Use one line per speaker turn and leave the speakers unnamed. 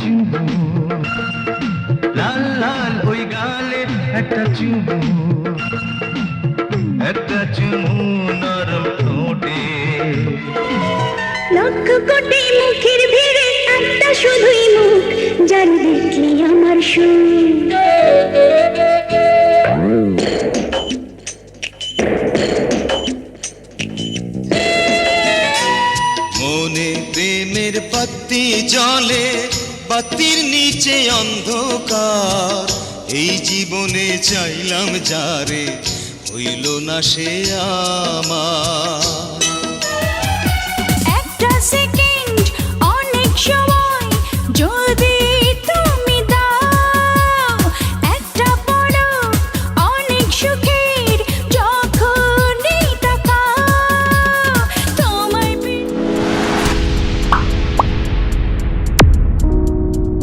চুমু লাল লাল ওই গালে একটা চুমু একটা চুমু নরম ঠোঁটে।
লক্ষ কোটি মুখের ভিড়ে একটা শুধুই মুখ যার দেখলে আমার সুখ?
প্রেমের বাতি জলে বাতির নিচে অন্ধকার। এই জীবনে চাইলাম যারে হইল না সে আমার।